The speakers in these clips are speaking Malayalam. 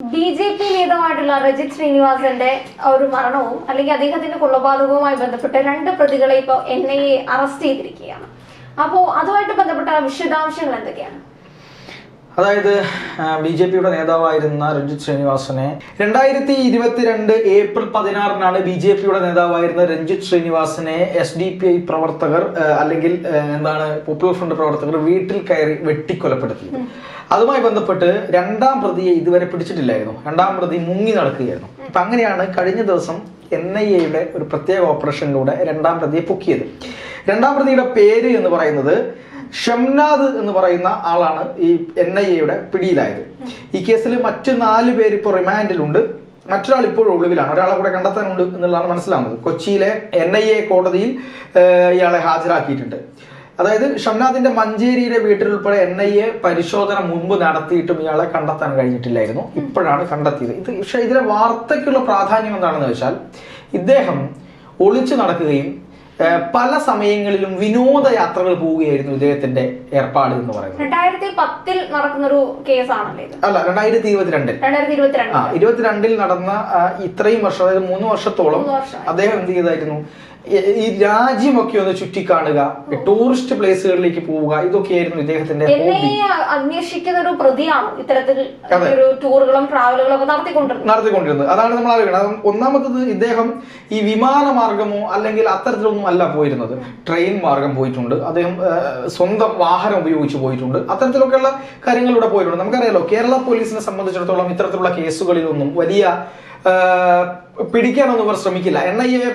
ബി ജെ പി നേതാവായിട്ടുള്ള രജിത് ശ്രീനിവാസന്റെ ഒരു മരണവും അല്ലെങ്കിൽ അദ്ദേഹത്തിന്റെ കൊലപാതകവുമായി ബന്ധപ്പെട്ട് രണ്ട് പ്രതികളെ ഇപ്പോൾ എൻ ഐ എ അറസ്റ്റ് ചെയ്തിരിക്കുകയാണ്. അപ്പോൾ അതുമായിട്ട് ബന്ധപ്പെട്ട വിശദാംശങ്ങൾ എന്തൊക്കെയാണ്? അതായത് ബി ജെ പിയുടെ നേതാവായിരുന്ന രഞ്ജിത് ശ്രീനിവാസനെ. രണ്ടായിരത്തി ഇരുപത്തിരണ്ട് ഏപ്രിൽ പതിനാറിനാണ് ബി ജെ പിയുടെ നേതാവായിരുന്ന രഞ്ജിത് ശ്രീനിവാസനെ എസ് ഡി പി ഐ പ്രവർത്തകർ അല്ലെങ്കിൽ എന്താണ് പോപ്പുലർ ഫ്രണ്ട് പ്രവർത്തകർ വീട്ടിൽ കയറി വെട്ടിക്കൊലപ്പെടുത്തിയത്. അതുമായി ബന്ധപ്പെട്ട് രണ്ടാം പ്രതിയെ ഇതുവരെ പിടിച്ചിട്ടില്ലായിരുന്നു. രണ്ടാം പ്രതി മുങ്ങി നടക്കുകയായിരുന്നു. അപ്പൊ അങ്ങനെയാണ് കഴിഞ്ഞ ദിവസം എൻ ഐ എയുടെ ഒരു പ്രത്യേക ഓപ്പറേഷനിലൂടെ രണ്ടാം പ്രതിയെ പൊക്കിയത് രണ്ടാം പ്രതിയുടെ പേര് എന്ന് പറയുന്നത് ഷംനാദ് എന്ന് പറയുന്ന ആളാണ് ഈ എൻ ഐ എയുടെ പിടിയിലായത്. ഈ കേസിൽ മറ്റു നാല് പേര് ഇപ്പോൾ റിമാൻഡിലുണ്ട്. മറ്റൊരാൾ ഇപ്പോഴും ഒളിവിലാണ്. ഒരാളെ കൂടെ കണ്ടെത്താനുണ്ട് എന്നുള്ളതാണ് മനസ്സിലാവുന്നത്. കൊച്ചിയിലെ എൻ ഐ എ കോടതിയിൽ ഇയാളെ ഹാജരാക്കിയിട്ടുണ്ട്. അതായത് ഷംനാദിന്റെ മഞ്ചേരിയിലെ വീട്ടിലുൾപ്പെടെ എൻ ഐ എ പരിശോധന മുമ്പ് നടത്തിയിട്ടും ഇയാളെ കണ്ടെത്താൻ കഴിഞ്ഞിട്ടില്ലായിരുന്നു. ഇപ്പോഴാണ് കണ്ടെത്തിയത്. ഇത് പക്ഷേ ഇതിലെ വാർത്തയ്ക്കുള്ള പ്രാധാന്യം എന്താണെന്ന് വെച്ചാൽ ഇദ്ദേഹം ഒളിച്ചു നടക്കുകയും പല സമയങ്ങളിലും വിനോദയാത്രകൾ പോവുകയായിരുന്നു ഇദ്ദേഹത്തിന്റെ ഏർപ്പാട് എന്ന് പറയുന്നത്. രണ്ടായിരത്തി പത്തിൽ നടക്കുന്ന ഒരു കേസാണല്ലോ അല്ല രണ്ടായിരത്തി ഇരുപത്തിരണ്ടിൽ. ഇരുപത്തിരണ്ടിൽ. നടന്ന ഇത്രയും വർഷം അതായത് മൂന്ന് വർഷത്തോളം അദ്ദേഹം എന്ത് ചെയ്തായിരുന്നു? ഈ- രാജ്യമൊക്കെ ഒന്ന് ചുറ്റിക്കാണുക ടൂറിസ്റ്റ് പ്ലേസുകളിലേക്ക് പോവുക ഇതൊക്കെയായിരുന്നു ഇദ്ദേഹത്തിന്റെ അന്വേഷിക്കുന്ന ഒരു പ്രതിയാണ് ഇത്തരത്തിൽ ടൂറുകളും ട്രാവലുകളും നടത്തിക്കൊണ്ടിരുന്നത്. അതാണ് നമ്മൾ അറിയുന്നത് ഒന്നാമത്തത് ഇദ്ദേഹം ഈ വിമാന മാർഗമോ അല്ലെങ്കിൽ അത്തരത്തിലൊന്നും അല്ല പോയിരുന്നത്. ട്രെയിൻ മാർഗം പോയിട്ടുണ്ട്. അദ്ദേഹം സ്വന്തം വാഹനം ഉപയോഗിച്ച് പോയിട്ടുണ്ട്. അത്തരത്തിലൊക്കെയുള്ള കാര്യങ്ങളിലൂടെ പോയിട്ടുണ്ട്. നമുക്കറിയാലോ കേരള പോലീസിനെ സംബന്ധിച്ചിടത്തോളം ഇത്തരത്തിലുള്ള കേസുകളിലൊന്നും വലിയ പിടിക്കാനൊന്നും ഇവർ ശ്രമിക്കില്ല. എൻ ഐ എ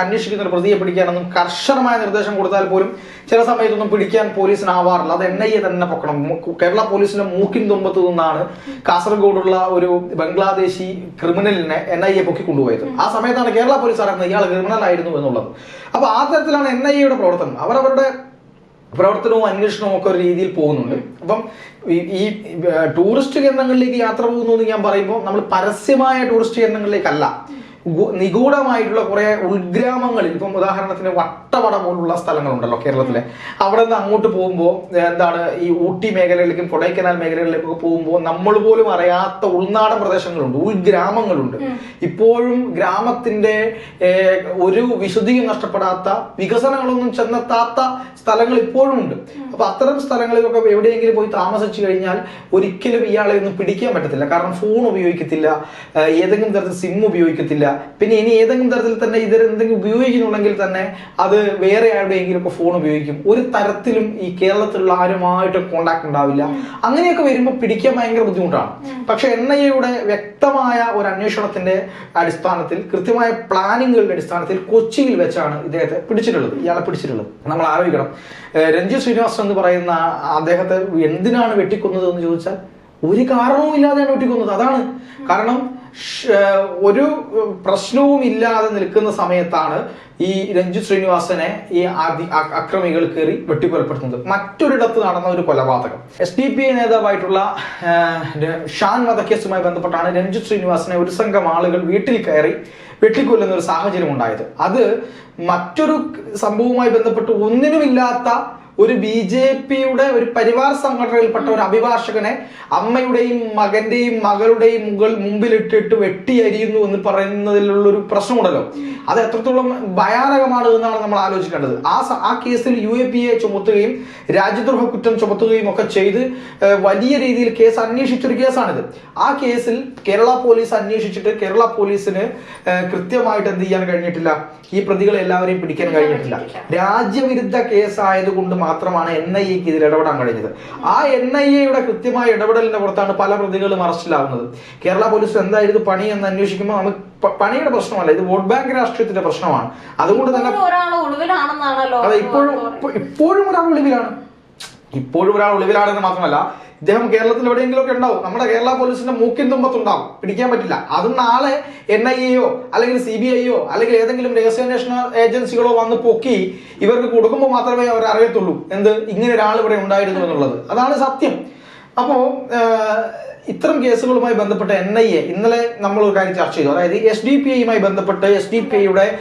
അന്വേഷിക്കുന്ന ഒരു പ്രതിയെ പിടിക്കാനൊന്നും കർശനമായ നിർദ്ദേശം കൊടുത്താൽ പോലും ചില സമയത്തൊന്നും പിടിക്കാൻ പോലീസിനാവാറില്ല. അത് എൻ ഐ എ തന്നെ പൊക്കണം. കേരള പോലീസിന്റെ മൂക്കിൻ തുമ്പത്ത് നിന്നാണ് കാസർഗോഡുള്ള ഒരു ബംഗ്ലാദേശി ക്രിമിനലിനെ എൻ ഐ എ പൊക്കി കൊണ്ടുപോയത്. ആ സമയത്താണ് കേരള പോലീസ് അറിയുന്നത് ഇയാൾ ക്രിമിനൽ ആയിരുന്നു എന്നുള്ളത്. അപ്പൊ ആ തരത്തിലാണ് എൻ ഐ എയുടെ പ്രവർത്തനം. അവരവരുടെ പ്രവർത്തനവും അന്വേഷണവും ഒക്കെ ഒരു രീതിയിൽ പോകുന്നുണ്ട്. അപ്പം ഈ- ടൂറിസ്റ്റ് കേന്ദ്രങ്ങളിലേക്ക് യാത്ര പോകുന്നു എന്ന് ഞാൻ പറയുമ്പോൾ നമ്മൾ പരസ്യമായ ടൂറിസ്റ്റ് കേന്ദ്രങ്ങളിലേക്കല്ല. നിഗൂഢമായിട്ടുള്ള കുറെ ഉൾഗ്രാമങ്ങളിൽ ഇപ്പം ഉദാഹരണത്തിന് വട്ടവട പോലുള്ള സ്ഥലങ്ങളുണ്ടല്ലോ കേരളത്തിലെ. അവിടെ നിന്ന് അങ്ങോട്ട് പോകുമ്പോൾ എന്താണ് ഈ ഊട്ടി മേഖലകളിലേക്കും കൊടൈക്കനാൽ മേഖലകളിലേക്കൊക്കെ പോകുമ്പോൾ നമ്മൾ പോലും അറിയാത്ത ഉൾനാടൻ പ്രദേശങ്ങളുണ്ട് ഉൾഗ്രാമങ്ങളുണ്ട്. ഇപ്പോഴും ഗ്രാമത്തിന്റെ ഒരു വിശുദ്ധിയും നഷ്ടപ്പെടാത്ത വികസനങ്ങളൊന്നും ചെന്നെത്താത്ത സ്ഥലങ്ങൾ ഇപ്പോഴും ഉണ്ട്. അപ്പൊ അത്തരം സ്ഥലങ്ങളിലൊക്കെ എവിടെയെങ്കിലും പോയി താമസിച്ചു കഴിഞ്ഞാൽ ഒരിക്കലും ഇയാളെ ഒന്നും പിടിക്കാൻ പറ്റത്തില്ല. കാരണം ഫോൺ ഉപയോഗിക്കത്തില്ല ഏതെങ്കിലും തരത്തിൽ സിം ഉപയോഗിക്കത്തില്ല. പിന്നെ ഇനി ഏതെങ്കിലും തരത്തിൽ തന്നെ ഇതിൽ എന്തെങ്കിലും ഉപയോഗിക്കുന്നുണ്ടെങ്കിൽ തന്നെ അത് വേറെ ആരുടെയെങ്കിലും ഒക്കെ ഫോൺ ഉപയോഗിക്കും. ഒരു തരത്തിലും ഈ കേരളത്തിലുള്ള ആരുമായിട്ട് കോണ്ടാക്ട് ഉണ്ടാവില്ല. അങ്ങനെയൊക്കെ വരുമ്പോൾ പിടിക്കാൻ ഭയങ്കര ബുദ്ധിമുട്ടാണ്. പക്ഷെ എൻ ഐ എയുടെ വ്യക്തമായ ഒരു അന്വേഷണത്തിന്റെ അടിസ്ഥാനത്തിൽ കൃത്യമായ പ്ലാനിങ്ങുകളുടെ അടിസ്ഥാനത്തിൽ കൊച്ചിയിൽ വെച്ചാണ് ഇദ്ദേഹത്തെ പിടിച്ചിട്ടുള്ളത്. ഇയാളെ പിടിച്ചിട്ടുള്ളത്. നമ്മൾ ആലോചിക്കണം. രഞ്ജു ശ്രീനിവാസൻ എന്ന് പറയുന്ന അദ്ദേഹത്തെ എന്തിനാണ് വെട്ടിക്കൊന്നത് എന്ന് ചോദിച്ചാൽ ഒരു കാരണവും ഇല്ലാതെയാണ് വെട്ടിക്കൊന്നത്. അതാണ്. കാരണം ഒരു പ്രശ്നവും ഇല്ലാതെ നിൽക്കുന്ന സമയത്താണ് ഈ രഞ്ജു ശ്രീനിവാസനെ ഈ അക്രമികൾ കയറി വെട്ടിക്കൊലപ്പെടുത്തുന്നത്. മറ്റൊരിടത്ത് നടന്ന ഒരു കൊലപാതകം. എസ് ഡി പി ഐ നേതാവായിട്ടുള്ള ഷാൻ വധക്കേസുമായി ബന്ധപ്പെട്ടാണ് രഞ്ജു ശ്രീനിവാസനെ ഒരു സംഘം ആളുകൾ വീട്ടിൽ കയറി വെട്ടിക്കൊല്ലുന്ന ഒരു സാഹചര്യം ഉണ്ടായത് അത് മറ്റൊരു സംഭവവുമായി ബന്ധപ്പെട്ട് ഒന്നിനുമില്ലാത്ത ഒരു ബി ജെ പിയുടെ ഒരു പരിവാർ സംഘടനയിൽപ്പെട്ട ഒരു അഭിഭാഷകനെ അമ്മയുടെയും മകന്റെയും മകളുടെയും മുകൾ മുമ്പിലിട്ടിട്ട് വെട്ടിയരിയുന്നു എന്ന് പറയുന്നതിലുള്ള ഒരു പ്രശ്നമുണ്ടല്ലോ. അത് എത്രത്തോളം ഭയാനകമാണ് എന്നാണ് നമ്മൾ ആലോചിക്കേണ്ടത്. ആ ആ കേസിൽ യു എ പി എ ചുമത്തുകയും രാജ്യദ്രോഹ കുറ്റം ചുമത്തുകയും ഒക്കെ ചെയ്ത് വലിയ രീതിയിൽ കേസ് അന്വേഷിച്ചൊരു കേസാണിത്. ആ കേസിൽ കേരള പോലീസ് അന്വേഷിച്ചിട്ട് കേരള പോലീസിന് കൃത്യമായിട്ട് എന്ത് ചെയ്യാൻ കഴിഞ്ഞിട്ടില്ല? ഈ പ്രതികളെ എല്ലാവരെയും പിടിക്കാൻ കഴിഞ്ഞിട്ടില്ല. രാജ്യവിരുദ്ധ കേസ് ആയതുകൊണ്ട് മാത്രമാണ് എൻ ഐ എക്ക് ഇതിൽ ഇടപെടാൻ കഴിഞ്ഞത്. ആ എൻ ഐ എയുടെ കൃത്യമായ ഇടപെടലിന്റെ പുറത്താണ് പല പ്രതികളും അറസ്റ്റിലാവുന്നത്. കേരള പോലീസ് എന്തായിരുന്നു പണി എന്ന് അന്വേഷിക്കുമ്പോൾ നമുക്ക് പണിയുടെ പ്രശ്നമല്ല ഇത് വോട്ട് ബാങ്ക് രാഷ്ട്രീയത്തിന്റെ പ്രശ്നമാണ്. അതുകൊണ്ട് തന്നെ അതെ ഇപ്പോഴും ഇപ്പോഴും ഒരാൾ ഒളിവിലാണ്. ഇപ്പോഴും ഒരാൾ ഒളിവിലാണെന്ന് മാത്രമല്ല ഇദ്ദേഹം കേരളത്തിൽ എവിടെയെങ്കിലും ഒക്കെ ഉണ്ടാവും. നമ്മുടെ കേരള പോലീസിന്റെ മൂക്കിൻ തുമ്പത്തുണ്ടാവും. പിടിക്കാൻ പറ്റില്ല. അത് നാളെ എൻ ഐ എയോ അല്ലെങ്കിൽ സി ബി ഐയോ അല്ലെങ്കിൽ ഏതെങ്കിലും രഹസ്യാന്വേഷണ ഏജൻസികളോ വന്ന് പൊക്കി ഇവർക്ക് കൊടുക്കുമ്പോൾ മാത്രമേ അവർ അറിയത്തുള്ളൂ. എന്ത്? ഇങ്ങനെ ഒരാൾ ഇവിടെ ഉണ്ടായിരുന്നു എന്നുള്ളത്. അതാണ് സത്യം. അപ്പോ ഇത്തരം കേസുകളുമായി ബന്ധപ്പെട്ട എൻ ഐ എ ഇന്നലെ നമ്മൾ ഒരു കാര്യം ചർച്ച ചെയ്തു. അതായത് എസ് ഡി പി ഐയുമായി ബന്ധപ്പെട്ട് എസ് ഡി പി ഐയുടെ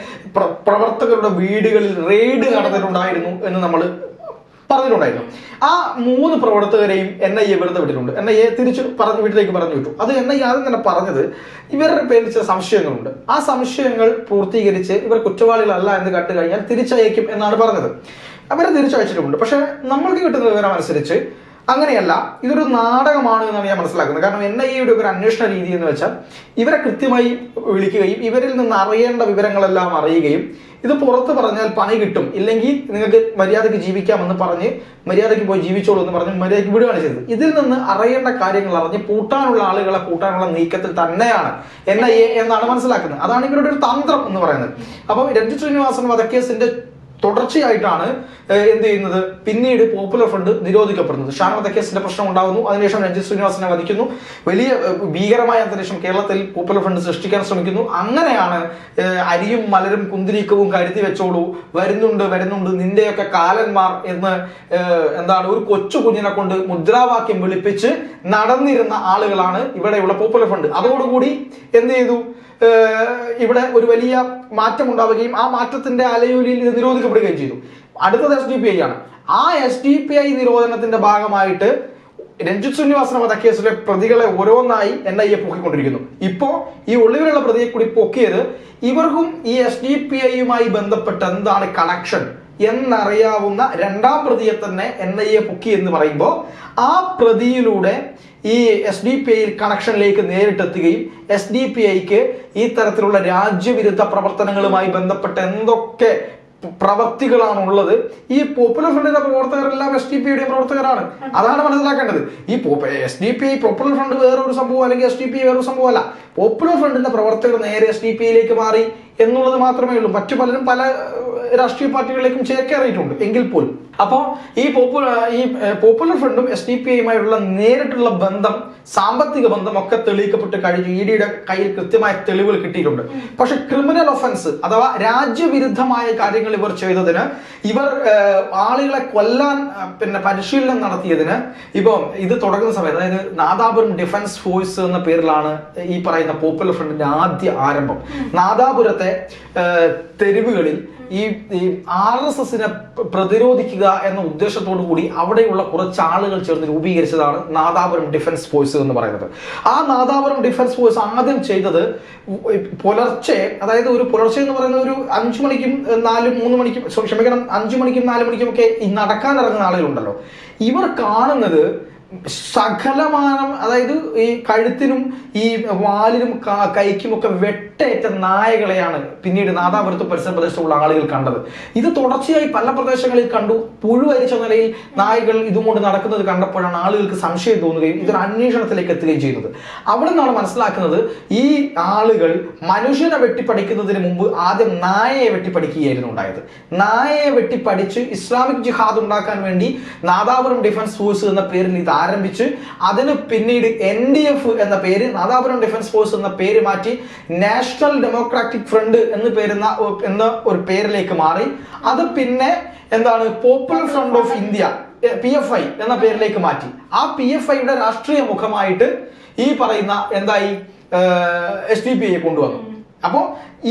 പ്രവർത്തകരുടെ വീടുകളിൽ റെയ്ഡ് നടന്നിട്ടുണ്ടായിരുന്നു എന്ന് നമ്മൾ പറഞ്ഞിട്ടുണ്ടായിരുന്നു. ആ മൂന്ന് പ്രവർത്തകരെയും എൻ ഐ എ വെറുതെ വിട്ടിട്ടുണ്ട്. എൻ ഐ എ തിരിച്ച് പറഞ്ഞു വീട്ടിലേക്ക് പറഞ്ഞു വിട്ടു. അത് എൻ ഐ ആദ്യം തന്നെ പറഞ്ഞത് ഇവരുടെ പേരിൽ ചില സംശയങ്ങളുണ്ട്. ആ സംശയങ്ങൾ പൂർത്തീകരിച്ച് ഇവർ കുറ്റവാളികളല്ല എന്ന് കണ്ടു കഴിഞ്ഞാൽ തിരിച്ചയക്കും എന്നാണ് പറഞ്ഞത്. അവരെ തിരിച്ചയച്ചിട്ടുമുണ്ട്. പക്ഷെ നമ്മൾക്ക് കിട്ടുന്ന വിവരം അനുസരിച്ച് അങ്ങനെയല്ല ഇതൊരു നാടകമാണ് എന്നാണ് ഞാൻ മനസ്സിലാക്കുന്നത്. കാരണം എൻ ഐ എയുടെ ഒരു അന്വേഷണ രീതി എന്ന് വെച്ചാൽ ഇവരെ കൃത്യമായി വിളിക്കുകയും ഇവരിൽ നിന്ന് അറിയേണ്ട വിവരങ്ങളെല്ലാം അറിയുകയും ഇത് പുറത്ത് പറഞ്ഞാൽ പണി കിട്ടും. ഇല്ലെങ്കിൽ നിങ്ങൾക്ക് മര്യാദയ്ക്ക് ജീവിക്കാമെന്ന് പറഞ്ഞ് മര്യാദയ്ക്ക് പോയി ജീവിച്ചോളൂ എന്ന് പറഞ്ഞ് മര്യാദയ്ക്ക് വിടുകയാണ് ചെയ്തത്. ഇതിൽ നിന്ന് അറിയേണ്ട കാര്യങ്ങൾ അറിഞ്ഞ് പൂട്ടാനുള്ള ആളുകളെ പൂട്ടാനുള്ള നീക്കത്തിൽ തന്നെയാണ് എൻ ഐ എ എന്നാണ് മനസ്സിലാക്കുന്നത്. അതാണ് ഇവരുടെ ഒരു തന്ത്രം എന്ന് പറയുന്നത്. അപ്പോൾ രഞ്ജിത് ശ്രീനിവാസൻ വധക്കേസിന്റെ തുടർച്ചയായിട്ടാണ് എന്ത് ചെയ്യുന്നത്? പിന്നീട് പോപ്പുലർ ഫ്രണ്ട് നിരോധിക്കപ്പെടുന്നത്. ഷാൻ കേസിന്റെ പ്രശ്നം ഉണ്ടാകുന്നു. അതിനുശേഷം രഞ്ജിത് ശ്രീനിവാസനെ വധിക്കുന്നു. വലിയ ഭീകരമായ അന്തരീക്ഷം കേരളത്തിൽ പോപ്പുലർ ഫ്രണ്ട് സൃഷ്ടിക്കാൻ ശ്രമിക്കുന്നു. അങ്ങനെയാണ് അരിയും മലരും കുന്തിരീക്കവും കരുതി വെച്ചോളൂ. വരുന്നുണ്ട് വരുന്നുണ്ട്. നിന്റെയൊക്കെ കാലന്മാർ എന്ന് എന്താണ് ഒരു കൊച്ചു കുഞ്ഞിനെ കൊണ്ട് മുദ്രാവാക്യം വിളിപ്പിച്ച് നടന്നിരുന്ന ആളുകളാണ് ഇവിടെയുള്ള പോപ്പുലർ ഫ്രണ്ട് അതോടുകൂടി എന്ത് ചെയ്തു? ഇവിടെ ഒരു വലിയ മാറ്റം ഉണ്ടാവുകയും ആ മാറ്റത്തിന്റെ അലയൊലിയിൽ ഇത് നിരോധിക്കപ്പെടുകയും ചെയ്തു. അടുത്തത് എസ് ഡി പി ഐ ആണ്. ആ എസ് ഡി പി ഐ നിരോധനത്തിന്റെ ഭാഗമായിട്ട് രഞ്ജിത് ശ്രീനിവാസന വധക്കേസിലെ പ്രതികളെ ഓരോന്നായി എൻ ഐ എ പൊക്കിക്കൊണ്ടിരിക്കുന്നു. ഇപ്പോ ഈ ഒളിവിലുള്ള പ്രതിയെ കൂടി പൊക്കിയത് ഇവർക്കും ഈ എസ് ഡി പി ഐയുമായി ബന്ധപ്പെട്ട് എന്താണ് കണക്ഷൻ എന്നറിയാവുന്ന രണ്ടാം പ്രതിയെ തന്നെ എൻ ഐ എ പൊക്കി എന്ന് പറയുമ്പോൾ ആ പ്രതിയിലൂടെ ഈ എസ് ഡി പി ഐയിൽ കണക്ഷനിലേക്ക് നേരിട്ടെത്തുകയും എസ് ഡി പി ഐക്ക് ഈ തരത്തിലുള്ള രാജ്യവിരുദ്ധ പ്രവർത്തനങ്ങളുമായി ബന്ധപ്പെട്ട എന്തൊക്കെ പ്രവർത്തികളാണ് ഉള്ളത് ഈ പോപ്പുലർ ഫ്രണ്ടിന്റെ പ്രവർത്തകരെല്ലാം എസ് ഡി പി ഐയുടെ പ്രവർത്തകരാണ്. അതാണ് മനസ്സിലാക്കേണ്ടത്. ഈ S D P popular front വേറൊരു സംഭവം അല്ലെങ്കിൽ എസ് ഡി പി വേറൊരു സംഭവമല്ല. പോപ്പുലർ ഫ്രണ്ടിന്റെ പ്രവർത്തകർ നേരെ എസ് ഡി പിയിലേക്ക് മാറി എന്നുള്ളത് മാത്രമേ ഉള്ളൂ. മറ്റു പലരും പല രാഷ്ട്രീയ പാർട്ടികളിലേക്കും ചേക്കേറിയിട്ടുണ്ട് എങ്കിൽ പോലും. അപ്പോൾ ഈ പോപ്പുലർ ഈ പോപ്പുലർ ഫ്രണ്ടും എസ് ഡി പി ഐയുമായിട്ടുള്ള നേരിട്ടുള്ള ബന്ധം സാമ്പത്തിക ബന്ധം ഒക്കെ തെളിയിക്കപ്പെട്ട് കഴിഞ്ഞു ഇ ഡിയുടെ കയ്യിൽ കൃത്യമായ തെളിവുകൾ കിട്ടിയിട്ടുണ്ട്. പക്ഷെ ക്രിമിനൽ ഒഫൻസ് അഥവാ രാജ്യവിരുദ്ധമായ കാര്യങ്ങൾ ഇവർ ചെയ്തതിന് ഇവർ ആളുകളെ കൊല്ലാൻ പിന്നെ പരിശീലനം നടത്തിയതിന് ഇപ്പം ഇത് തുടങ്ങുന്ന സമയത്ത് അതായത് നാദാപുരം ഡിഫൻസ് ഫോഴ്സ് എന്ന പേരിലാണ് ഈ പറയുന്ന പോപ്പുലർ ഫ്രണ്ടിന്റെ ആദ്യ ആരംഭം. നാദാപുരത്തെ തെരുവുകളിൽ ഈ ഈ ആർ എസ് എസിനെ പ്രതിരോധിക്കുക എന്ന ഉദ്ദേശത്തോടു കൂടി അവിടെയുള്ള കുറച്ച് ആളുകൾ ചേർന്ന് രൂപീകരിച്ചതാണ് നാദാപുരം ഡിഫൻസ് ഫോഴ്സ് എന്ന് പറയുന്നത്. ആ നാദാപുരം ഡിഫൻസ് ഫോഴ്സ് ആദ്യം ചെയ്തത് പുലർച്ചെ അതായത് ഒരു പുലർച്ചെ എന്ന് പറയുന്ന ഒരു അഞ്ചു മണിക്കും നാലും മൂന്ന് മണിക്കും ക്ഷമിക്കണം അഞ്ചു മണിക്കും നാല് മണിക്കും ഒക്കെ നടക്കാൻ ഇറങ്ങുന്ന ആളുകളുണ്ടല്ലോ. ഇവർ കാണുന്നത് സകലമാനം അതായത് ഈ കഴുത്തിനും ഈ വാലിനും കൈക്കുമൊക്കെ വെട്ടേറ്റ നായകളെയാണ് പിന്നീട് നാദാപുരത്ത് പരിസര പ്രദേശത്തുള്ള ആളുകൾ കണ്ടത്. ഇത് തുടർച്ചയായി പല പ്രദേശങ്ങളിൽ കണ്ടു. പുഴുവരിച്ച നിലയിൽ നായകൾ ഇതുകൊണ്ട് നടക്കുന്നത് കണ്ടപ്പോഴാണ് ആളുകൾക്ക് സംശയം തോന്നുകയും ഇതൊരു അന്വേഷണത്തിലേക്ക് എത്തുകയും ചെയ്യുന്നത് അവിടെ നിന്നാണ് മനസ്സിലാക്കുന്നത് ഈ ആളുകൾ മനുഷ്യനെ വെട്ടിപ്പടിക്കുന്നതിന് മുമ്പ് ആദ്യം നായയെ വെട്ടിപ്പടിക്കുകയായിരുന്നു ഉണ്ടായത്. നായയെ വെട്ടിപ്പടിച്ച് ഇസ്ലാമിക് ജിഹാദ് ഉണ്ടാക്കാൻ വേണ്ടി നാദാപുരം ഡിഫൻസ് ഫോഴ്സ് എന്ന പേരിൽ ഇത് ആരംഭിച്ച് അതിന് പിന്നീട് എൻ ഡി എഫ് എന്ന പേര് നാദാപുരം ഡിഫൻസ് ഫോഴ്സ് എന്ന പേര് മാറ്റി നാഷണൽ ഡെമോക്രാറ്റിക് ഫ്രണ്ട് എന്ന് പേരുന്ന എന്ന ഒരു പേരിലേക്ക് മാറി. അത് പിന്നെ എന്താണ്? Popular front of India P F I എന്ന പേരിലേക്ക് മാറ്റി. ആ പി എഫ് ഐയുടെ രാഷ്ട്രീയ മുഖമായിട്ട് ഈ പറയുന്ന എന്തായി? എസ് ഡി പി ഐ കൊണ്ടുവന്നു. അപ്പോൾ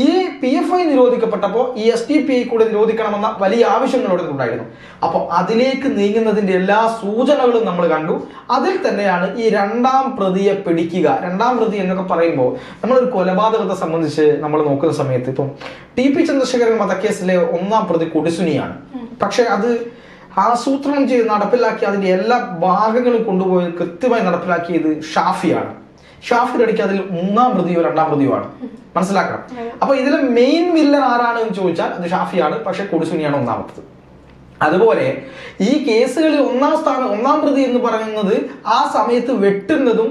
ഈ പി എഫ് ഐ നിരോധിക്കപ്പെട്ടപ്പോൾ ഈ എസ് ടി പി ഐ കൂടെ നിരോധിക്കണമെന്ന വലിയ ആവശ്യങ്ങളോട് ഉണ്ടായിരുന്നു. അപ്പോൾ അതിലേക്ക് നീങ്ങുന്നതിന്റെ എല്ലാ സൂചനകളും നമ്മൾ കണ്ടു. അതിൽ തന്നെയാണ് ഈ രണ്ടാം പ്രതിയെ പിടിക്കുക. രണ്ടാം പ്രതി എന്നൊക്കെ പറയുമ്പോൾ നമ്മളൊരു കൊലപാതകത്തെ സംബന്ധിച്ച് നമ്മൾ നോക്കുന്ന സമയത്ത് ഇപ്പം ടി പി ചന്ദ്രശേഖരൻ വധക്കേസിലെ ഒന്നാം പ്രതി കൊടിസുനിയാണ്. പക്ഷേ അത് ആസൂത്രണം ചെയ്ത് നടപ്പിലാക്കി അതിന്റെ എല്ലാ ഭാഗങ്ങളും കൊണ്ടുപോയി കൃത്യമായി നടപ്പിലാക്കിയത് ഷാഫിയാണ്. ഷാഫിയുടെ അടിക്ക് അതിൽ മൂന്നാം പ്രതിയോ രണ്ടാം പ്രതിയോ ആണ്. മനസ്സിലാക്കണം. അപ്പൊ ഇതിലെ മെയിൻ വില്ലൻ ആരാണ് എന്ന് ചോദിച്ചാൽ അത് ഷാഫിയാണ് പക്ഷെ കൊടുസുനിയാണ് ഒന്നാമത്തത്. അതുപോലെ ഈ കേസുകളിൽ ഒന്നാം സ്ഥാനം ഒന്നാം പ്രതി എന്ന് പറയുന്നത് ആ സമയത്ത് വെട്ടുന്നതും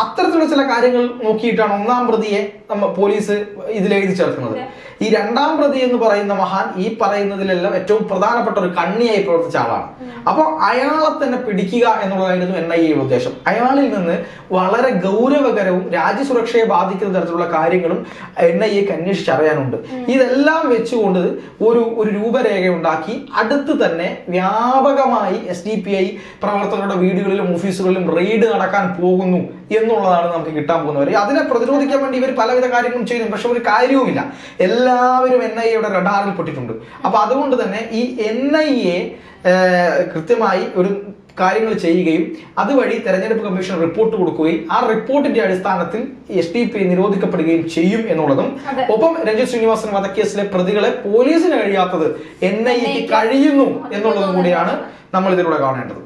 അത്തരത്തിലുള്ള ചില കാര്യങ്ങൾ നോക്കിയിട്ടാണ് ഒന്നാം പ്രതിയെ നമ്മ പോലീസ് ഇതിൽ എഴുതി ചേർക്കുന്നത്. ഈ രണ്ടാം പ്രതി എന്ന് പറയുന്ന മഹാൻ ഈ പറയുന്നതിലെല്ലാം ഏറ്റവും പ്രധാനപ്പെട്ട ഒരു കണ്ണിയായി പ്രവർത്തിച്ച ആളാണ്. അപ്പോൾ അയാളെ തന്നെ പിടിക്കുക എന്നുള്ളതായിരുന്നു എൻ ഐ എ ഉദ്ദേശം. അയാളിൽ നിന്ന് വളരെ ഗൗരവകരവും രാജ്യസുരക്ഷയെ ബാധിക്കുന്ന തരത്തിലുള്ള കാര്യങ്ങളും എൻ ഐ എക്ക് അന്വേഷിച്ചറിയാനുണ്ട് ഇതെല്ലാം വെച്ചുകൊണ്ട് ഒരു ഒരു രൂപരേഖ ഉണ്ടാക്കി അടുത്ത് തന്നെ വ്യാപകമായി എസ് ഡി പി ഐ പ്രവർത്തകരുടെ വീടുകളിലും ഓഫീസുകളിലും റെയ്ഡ് നടക്കാൻ പോകുന്നു എന്നുള്ളതാണ് നമുക്ക് കിട്ടാൻ പോകുന്നവർ അതിനെ പ്രതിരോധിക്കാൻ വേണ്ടി ഇവർ പലവിധ കാര്യങ്ങളും ചെയ്യുന്നു. പക്ഷെ ഒരു കാര്യവുമില്ല. എല്ലാവരും എൻ ഐ എയുടെ റഡാറിൽ പെട്ടിട്ടുണ്ട്. അപ്പൊ അതുകൊണ്ട് തന്നെ ഈ എൻ ഐ എ കൃത്യമായി ഒരു കാര്യങ്ങൾ ചെയ്യുകയും അതുവഴി തെരഞ്ഞെടുപ്പ് കമ്മീഷൻ റിപ്പോർട്ട് കൊടുക്കുകയും ആ റിപ്പോർട്ടിന്റെ അടിസ്ഥാനത്തിൽ എസ് ഡി പി നിരോധിക്കപ്പെടുകയും ചെയ്യും എന്നുള്ളതും. ഒപ്പം രഞ്ജിത് ശ്രീനിവാസൻ വധക്കേസിലെ പ്രതികളെ പോലീസിന് കഴിയാത്തത് എൻ ഐ എ കഴിയുന്നു എന്നുള്ളതും കൂടിയാണ് നമ്മൾ ഇതിലൂടെ കാണേണ്ടത്.